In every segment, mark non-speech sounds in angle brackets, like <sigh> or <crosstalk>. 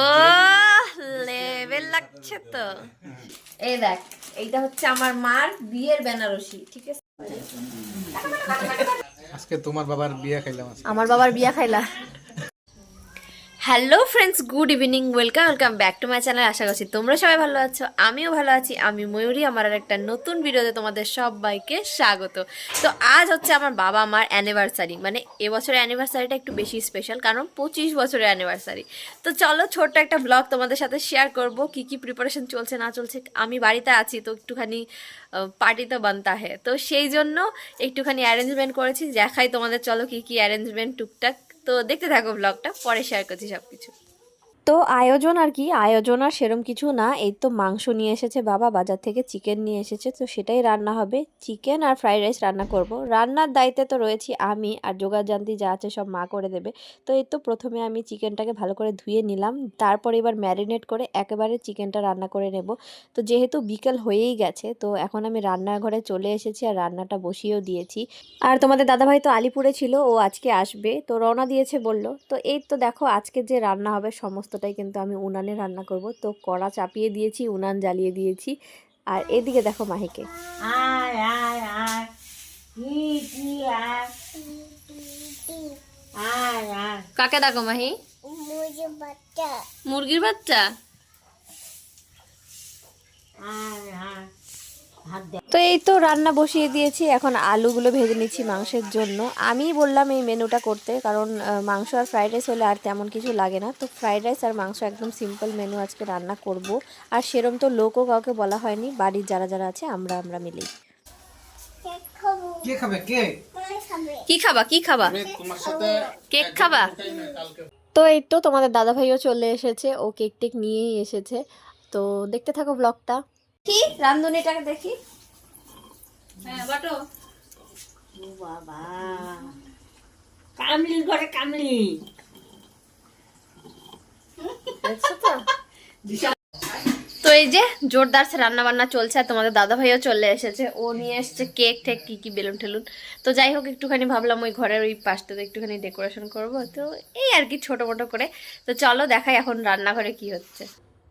ও level লাগছে তো। এই দেখ এইটা হচ্ছে আমার মার বিয়ের বেনারসি ঠিক আছে? আজকে তোমার বাবার বিয়ে খাইলাম আমার বাবার বিয়া খাইলা। Hello friends good evening welcome welcome back to my channel আশা করছি তোমরা সবাই ভালো আছো। আমিও ভালো আছি। আমি ময়ূরী। আমার আর একটা নতুন ভিডিওতে তোমাদের সবাইকে স্বাগত। তো আজ হচ্ছে আমার বাবা মার অ্যানিভার্সারি মানে এবছরের অ্যানিভার্সারিটা একটু বেশি স্পেশাল কারণ পঁচিশ বছরের অ্যানিভার্সারি তো চলো ছোট্ট একটা ব্লগ তোমাদের সাথে শেয়ার করব। কি কি প্রিপারেশন চলছে, না চলছে? আমি বাড়িতে আছি, তো একটুখানি পার্টি তো বানতা হে। তো সেই জন্য একটুখানি অ্যারেঞ্জমেন্ট করেছি। দেখাই তোমাদের, চলো কি কি অ্যারেঞ্জমেন্ট টুকটাক। তো দেখতে থাকো ব্লগটা পরে শেয়ার করছি সব কিছু তো আয়োজন আর কি, আয়োজন আর সেরম কিছু না। এই তো মাংস নিয়ে এসেছে বাবা, বাজার থেকে চিকেন নিয়ে এসেছে, তো সেটাই রান্না হবে। চিকেন আর ফ্রাইড রাইস রান্না করব। রান্নার দায়িত্বে তো রয়েছি আমি আর জোগাড় জান্তি যা আছে সব মা করে দেবে। তো এই তো প্রথমে আমি চিকেনটাকে ভালো করে ধুয়ে নিলাম। তারপর এবার ম্যারিনেট করে একেবারে চিকেনটা রান্না করে নেব। তো যেহেতু বিকেল হয়েই গেছে, তো এখন আমি রান্নাঘরে চলে এসেছি আর রান্নাটা বসিয়েও দিয়েছি। আর তোমাদের দাদাভাই তো আলিপুরে ছিল, ও আজকে আসবে। তো রওনা দিয়েছে বলল। তো এই তো দেখো আজকে যে রান্না হবে সমস্তটাই কিন্তু আমি উনানে রান্না করব। তো কড়া চাপিয়ে দিয়েছি উনান জ্বালিয়ে দিয়েছি। আর এদিকে দেখো মাহিকে। আয় আয় আয়। কাকে দেখো মাহি? মুরগির বাচ্চা। তো এই তো রান্না বসিয়ে দিয়েছি এখন আলুগুলো ভেজে নিচ্ছি মাংসের জন্য। আমি বললাম এই মেনুটা করতে কারণ মাংস আর ফ্রাইড রাইস হলে আর তেমন কিছু লাগে না। তো ফ্রাইড রাইস আর মাংস একদম সিম্পল মেনু আজকে রান্না করব। আর সেরম তো লোকও কাউকে বলা হয়নি বাড়ির যারা যারা আছে আমরা আমরা মিলেই। কে খাবে? কে? কি খাবা? কি খাবা? কেক খাবা? তো এই তো তোমাদের দাদা ভাইও চলে এসেছে ও কেক টেক নিয়েই এসেছে। তো দেখতে থাকো ব্লগটা কি রান্ধুনিটাকে দেখি। হ্যাঁ বাটো। ও বাবা। কামলির ঘরে কামলি তো? তো এই যে জোরদার সে রান্না বান্না চলছে আর তোমাদের দাদা ভাইও চলে এসেছে। ও নিয়ে এসেছে কেক টেক কি কি বেলুন টেলুন তো যাই হোক একটুখানি ভাবলাম ওই ঘরের ওই পাশটাতে একটুখানি ডেকোরেশন করব। তো এই আর কি ছোট মোটো করে। তো চলো দেখাই এখন রান্নাঘরে কি হচ্ছে।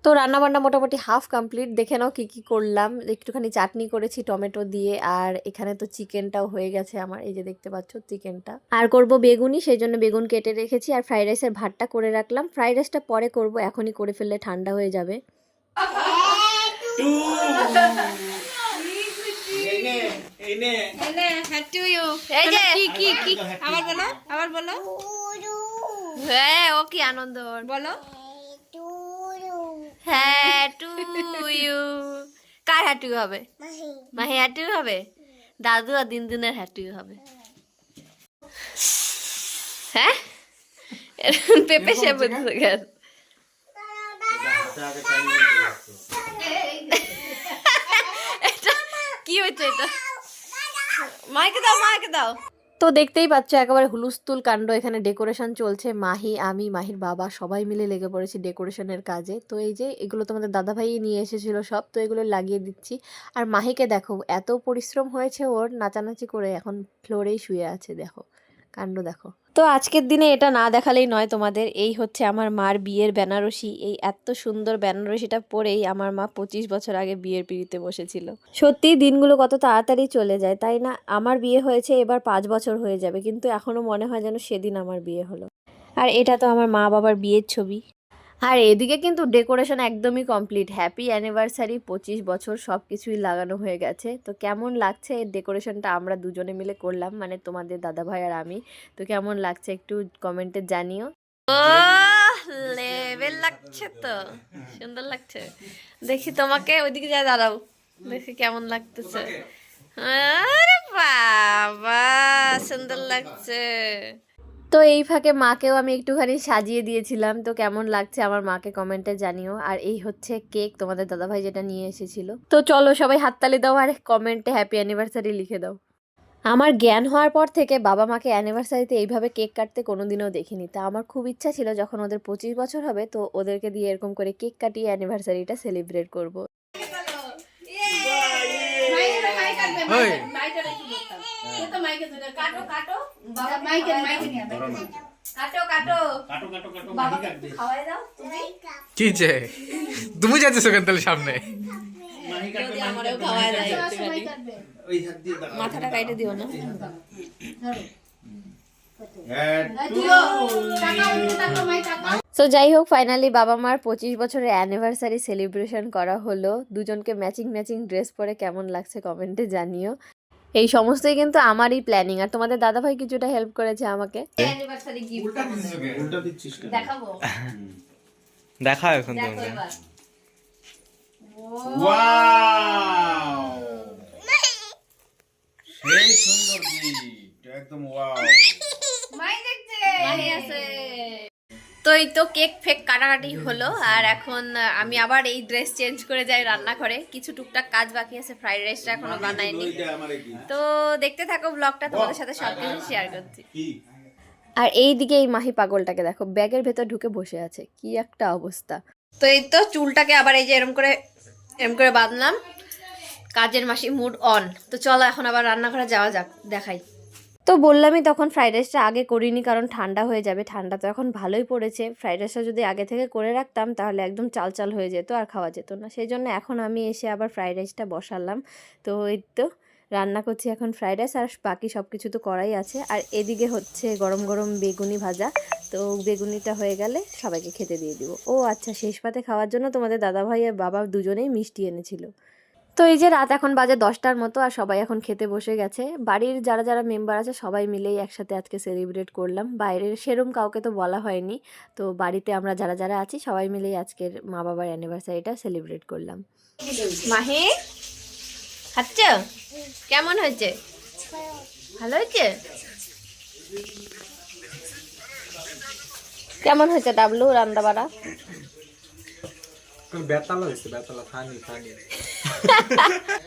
তো রান্না বান্না মোটামুটি হাফ কমপ্লিট। দেখে নাও কী কী করলাম। একটুখানি চাটনি করেছি টমেটো দিয়ে আর এখানে তো চিকেনটাও হয়ে গেছে আমার। এই যে দেখতে পাচ্ছ চিকেনটা। আর করব বেগুনি সেই জন্য বেগুন কেটে রেখেছি। আর ফ্রাইড রাইসের ভাতটা করে রাখলাম। ফ্রাইড রাইসটা পরে করব এখনই করে ফেললে ঠান্ডা হয়ে যাবে। বলো আবার বলো। হ্যাঁ ও কি আনন্দ। বলো। হ্যাঁ টু ইউ কার হ্যাটু হবে? মাহি। হ্যাটু হবে? দাদু আর দিন দিনের হ্যাটু হবে। হ্যাঁ? পেপে সে বুঝতে গেল এটা কি হচ্ছে এটা? মাইকে দাও মাইকে দাও। তো দেখতেই পাচ্ছ, একেবারে হুলুস্তুল কাণ্ড। এখানে ডেকোরেশন চলছে। মাহি, আমি, মাহির বাবা সবাই মিলে লেগে পড়েছি ডেকোরেশনের কাজে। তো এই যে, এগুলো তোমাদের দাদাভাই নিয়ে এসেছিল সব, তো এগুলো লাগিয়ে দিচ্ছি। আর মাহিকে দেখো, এত পরিশ্রম হয়েছে ওর, নাচানাচি করে এখন ফ্লোরেই শুয়ে আছে, দেখো। কাণ্ড দেখো। তো আজকের দিনে এটা না দেখালেই নয় তোমাদের, এই হচ্ছে আমার মার বিয়ের বেনারসি। এই এত সুন্দর বেনারসিটা পরেই আমার মা পঁচিশ বছর আগে বিয়ের পিড়িতে বসেছিল। সত্যি, দিনগুলো কত তাড়াতাড়ি চলে যায়, তাই না? আমার বিয়ে হয়েছে, এবার পাঁচ বছর হয়ে যাবে, কিন্তু এখনও মনে হয় যেন সেদিন আমার বিয়ে হলো। আর এটা তো আমার মা বাবার বিয়ের ছবি। আর এদিকে কিন্তু ডেকোরেশন একদমই কমপ্লিট। হ্যাপি অ্যানিভার্সারি, পঁচিশ বছর সব কিছুই লাগানো হয়ে গেছে। তো কেমন লাগছে এই ডেকোরেশনটা? আমরা দুজনে মিলে করলাম মানে তোমাদের দাদা ভাই আর আমি। তো কেমন লাগছে একটু কমেন্টে জানিও। লেভেল লাগছে তো। সুন্দর লাগছে। দেখি তোমাকে ওইদিকে যা দাঁড়াও। দেখি কেমন লাগতেছে। আরে বাবা, সুন্দর লাগছে। তো এই ফাঁকে মাকেও আমি একটুখানি সাজিয়ে দিয়েছিলাম তো কেমন লাগছে আমার মাকে কমেন্টে জানিও আর এই হচ্ছে কেক তোমাদের দাদাভাই যেটা নিয়ে এসেছিল তো চলো সবাই হাততালি দাও আর কমেন্টে হ্যাপি অ্যানিভার্সারি লিখে দাও আমার জ্ঞান হওয়ার পর থেকে বাবা মাকে অ্যানিভার্সারিতে এইভাবে কেক কাটতে কোনোদিনও দেখিনি তা আমার খুব ইচ্ছা ছিল যখন ওদের পঁচিশ বছর হবে তো ওদেরকে দিয়ে এরকম করে কেক কাটিয়ে অ্যানিভার্সারিটা সেলিব্রেট করব ওই কাটো কাটো। কাটো কাটো। কাটো কাটো কাটো বাবা মাহি কাট দে খাওয়াই দাও তুমি। কি যে? তুমি ওখান তাহলে সামনে। কাট মাথাটা কাইটে দিও না। সো যাই হোক ফাইনালি বাবা মার পঁচিশ বছরের অ্যানিভার্সারি সেলিব্রেশন করা হলো। দুজনকে ম্যাচিং ম্যাচিং ড্রেস পরে কেমন লাগছে কমেন্টে জানিও। এই সমস্তই কিন্তু আমারই প্ল্যানিং আর তোমাদের দাদা ভাই কিছুটা হেল্প করেছে আমাকে। অ্যানিভার্সারি গিফট উল্টা দিচ্ছিস কেন? দেখাবো। <laughs> দেখা এখন দেখো তোমরা সেই সুন্দর একদম ওয়াও মাহি আছে। তো এই তো কেক ফেক কাটাকাটি হলো আর এখন আমি আবার এই ড্রেস চেঞ্জ করে যাই রান্নাঘরে। কিছু টুকটাক কাজ বাকি আছে ফ্রাইড রাইসটা এখনও বানাইনি। তো দেখতে থাকো ব্লগটা তোমাদের সাথে সব কিছু শেয়ার করছি। আর এই দিকে এই মাহি পাগলটাকে দেখো ব্যাগের ভেতর ঢুকে বসে আছে কি একটা অবস্থা। তো এই তো চুলটাকে আবার এই যে এরম করে এরম করে বাঁধলাম। কাজের মাসি মুড অন তো চলো এখন আবার রান্নাঘরে যাওয়া যাক দেখাই। তো বললামই তখন ফ্রাইড রাইসটা আগে করিনি, কারণ ঠান্ডা হয়ে যাবে। ঠান্ডা তো এখন ভালোই পড়েছে। ফ্রাইড রাইসটা যদি আগে থেকে করে রাখতাম, তাহলে একদম চাল চাল হয়ে যেত আর খাওয়া যেত না। সেই জন্য এখন আমি এসে আবার ফ্রাইড রাইসটা বসালাম। তো এই তো, রান্না করছি এখন ফ্রাইড রাইস আর বাকি সব কিছু তো করাই আছে। আর এদিকে হচ্ছে গরম গরম বেগুনি ভাজা। তো বেগুনিটা হয়ে গেলে সবাইকে খেতে দিয়ে দিব। ও আচ্ছা শেষ পাতে খাওয়ার জন্য তোমাদের দাদা ভাই আর বাবা দুজনেই মিষ্টি এনেছিল। তো এই যে রাত এখন বাজে দশটার মতো আর সবাই এখন খেতে বসে গেছে। বাড়ির যারা যারা মেম্বার আছে সবাই মিলেই একসাথে আজকে সেলিব্রেট করলাম। বাইরের সেরম কাউকে তো বলা হয়নি। তো বাড়িতে আমরা যারা যারা আছি সবাই মিলেই আজকের মা বাবার অ্যানিভার্সারিটা সেলিব্রেট করলাম। মাহি, খাচ্ছ? কেমন হয়েছে? ভালো হয়েছে? কেমন হয়েছে ডাবলু রান্না বাড়া বেতালা হয়েছে বেতালা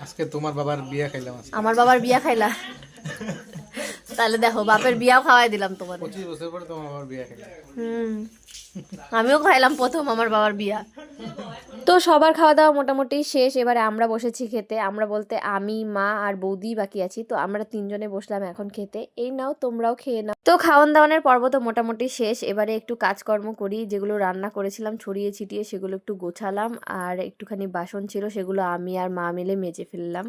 আজকে তোমার বাবার বিয়া খাইলাম আমার বাবার বিয়া খাইলা? তাহলে দেখো বাপের বিয়াও খাওয়াই দিলাম তোমার পঁচিশ বছর পরে তোমার বাবার বিয়া খাইলাম। হুম। আমিও খাইলাম প্রথম আমার বাবার বিয়া। তো সবার খাওয়া দাওয়া মোটামুটি শেষ। এবারে আমরা বসেছি খেতে। আমরা বলতে আমি, মা আর বৌদি বাকি আছি। তো আমরা তিনজনে বসলাম এখন খেতে। এই নাও, তোমরাও খেয়ে নাও। তো খাওয়ান দাওয়ানের পর্ব তো মোটামুটি শেষ। এবারে একটু কাজকর্ম করি। যেগুলো রান্না করেছিলাম, ছড়িয়ে ছিটিয়ে সেগুলো একটু গোছালাম। আর একটুখানি বাসন ছিল, সেগুলো আমি আর মা মিলে মেজে ফেললাম।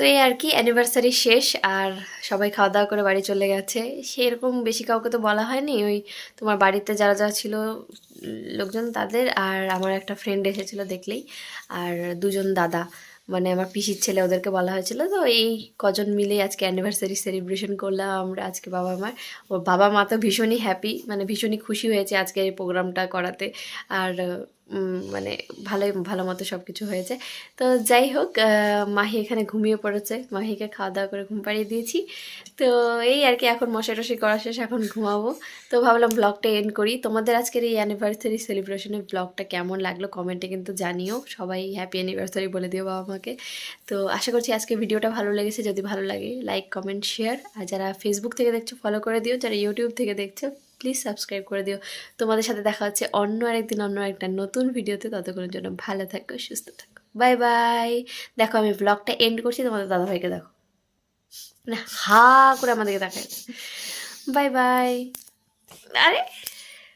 তো এই আর কি অ্যানিভার্সারি শেষ আর সবাই খাওয়া দাওয়া করে বাড়ি চলে গেছে। সেরকম বেশি কাউকে তো বলা হয়নি, ওই তোমার বাড়িতে যারা যারা ছিল লোকজন তাদের আর আমার একটা ফ্রেন্ড এসেছিল দেখলেই, আর দুজন দাদা মানে আমার পিসির ছেলে ওদেরকে বলা হয়েছিল। তো এই কজন মিলেই আজকে অ্যানিভার্সারি সেলিব্রেশন করলাম আমরা, আজকে বাবা মার। ওর বাবা মা তো ভীষণই হ্যাপি মানে ভীষণই খুশি হয়েছে আজকে এই প্রোগ্রামটা করাতে। আর মানে ভালোই, ভালো মতো সব কিছু হয়েছে। তো যাই হোক মাহি এখানে ঘুমিয়ে পড়েছে। মাহিকে খাওয়া দাওয়া করে ঘুম পাড়িয়ে দিয়েছি। তো এই আর কি, এখন মশাই টশাই করা শেষ, এখন ঘুমাবো। তো ভাবলাম ব্লগটা এন্ড করি। তোমাদের আজকের এই অ্যানিভার্সারি সেলিব্রেশনের ব্লগটা কেমন লাগল কমেন্টে কিন্তু জানিও। সবাই হ্যাপি অ্যানিভার্সারি বলে দিও বাবা মাকে। তো আশা করছি আজকে ভিডিওটা ভালো লেগেছে। যদি ভালো লাগে লাইক কমেন্ট শেয়ার আর যারা ফেসবুক থেকে দেখছ ফলো করে দিও। যারা ইউটিউব থেকে দেখছ প্লিজ সাবস্ক্রাইব করে দিও। তোমাদের সাথে দেখা হচ্ছে অন্য আরেকদিন, অন্য একটা নতুন ভিডিওতে। ততক্ষণের জন্য ভালো থাকো, সুস্থ থাকো। Bye bye. দেখো, আমি ব্লগটা এন্ড করছি, তোমাদের দাদাভাইকে দেখো। না, হা করে আমাদেরকে দেখায়। Bye bye. আরে!